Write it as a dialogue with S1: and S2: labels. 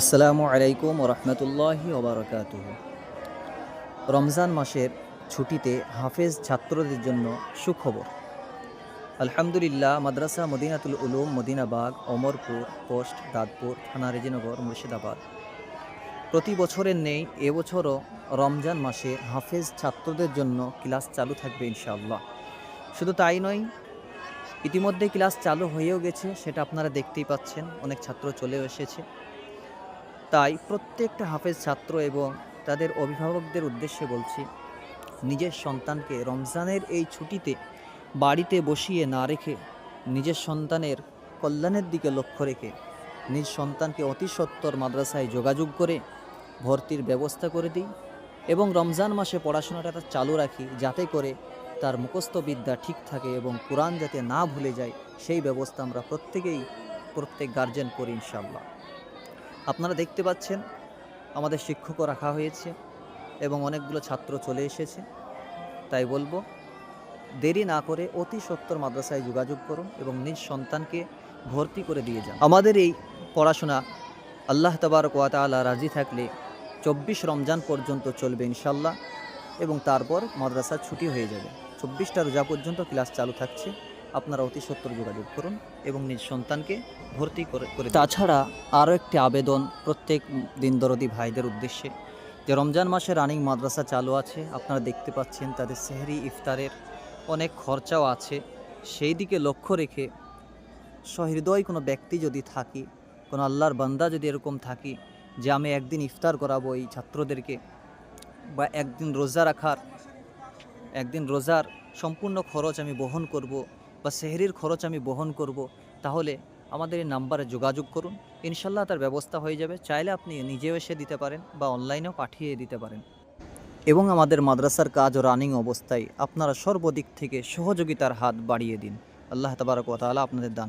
S1: আসসালামু আলাইকুম রহমতুল্লাহি ওবরাকাত রমজান মাসের ছুটিতে হাফেজ ছাত্রদের জন্য সুখবর। আলহামদুলিল্লাহ, মাদ্রাসা মদিনাতুল উলুম মদিনাবাগ অমরপুর, পোস্ট দাদপুর থানা রেজিনগর, মুর্শিদাবাদ। প্রতি বছরের নেই এবছরও রমজান মাসে হাফেজ ছাত্রদের জন্য ক্লাস চালু থাকবে ইনশাআল্লাহ। শুধু তাই নয়, ইতিমধ্যে ক্লাস চালু হয়েও গেছে, সেটা আপনারা দেখতেই পাচ্ছেন, অনেক ছাত্র চলেও এসেছে। তাই প্রত্যেকটা হাফেজ ছাত্র এবং তাদের অভিভাবকদের উদ্দেশ্যে বলছি, নিজের সন্তানকে রমজানের এই ছুটিতে বাড়িতে বসিয়ে না রেখে নিজের সন্তানের কল্যাণের দিকে লক্ষ্য রেখে নিজ সন্তানকে অতি সত্বর মাদ্রাসায় যোগাযোগ করে ভর্তির ব্যবস্থা করে দিই এবং রমজান মাসে পড়াশোনাটা চালু রাখি যাতে করে তার মুখস্থ বিদ্যা ঠিক থাকে এবং কোরআন যাতে না ভুলে যায়, সেই ব্যবস্থা আমরা প্রত্যেকেই, প্রত্যেক গার্জেন করি ইনশাল্লাহ আপনারা দেখতে পাচ্ছেন, আমাদের শিক্ষকও রাখা হয়েছে এবং অনেকগুলো ছাত্র চলে এসেছে। তাই বলব, দেরি না করে অতি সত্তর মাদ্রাসায় যোগাযোগ করুন এবং নিজ সন্তানকে ভর্তি করে দিয়ে যান। আমাদের এই পড়াশোনা আল্লাহ তবারক ওয়া রাজি থাকলে চব্বিশ রমজান পর্যন্ত চলবে ইনশাল্লাহ এবং তারপর মাদ্রাসা ছুটি হয়ে যাবে। চব্বিশটা রোজা পর্যন্ত ক্লাস চালু থাকছে। আপনারা অতি সত্তর যোগাযোগ করুন এবং নিজ সন্তানকে ভর্তি করে তাছাড়া আরও একটি আবেদন প্রত্যেক দিনদরদি ভাইদের উদ্দেশ্যে। যে রমজান মাসে রানিং মাদ্রাসা চালু আছে, আপনারা দেখতে পাচ্ছেন তাদের সেহরি, ইফতারের অনেক খরচাও আছে। সেই দিকে লক্ষ্য রেখে সহৃদয় কোনো ব্যক্তি যদি থাকি, কোনো আল্লাহর বান্দা যদি এরকম থাকি যে আমি একদিন ইফতার করাবো এই ছাত্রদেরকে বা একদিন রোজা রাখার, একদিন রোজার সম্পূর্ণ খরচ আমি বহন করব বা সেহরির খরচ আমি বহন করব, তাহলে আমাদের এই নাম্বারে যোগাযোগ করুন। ইনশাল্লাহ তার ব্যবস্থা হয়ে যাবে। চাইলে আপনি নিজেও এসে দিতে পারেন বা অনলাইনেও পাঠিয়ে দিতে পারেন। এবং আমাদের মাদ্রাসার কাজ ও রানিং অবস্থায় আপনারা সর্বদিক থেকে সহযোগিতার হাত বাড়িয়ে দিন। আল্লাহ তাবারক আপনাদের দান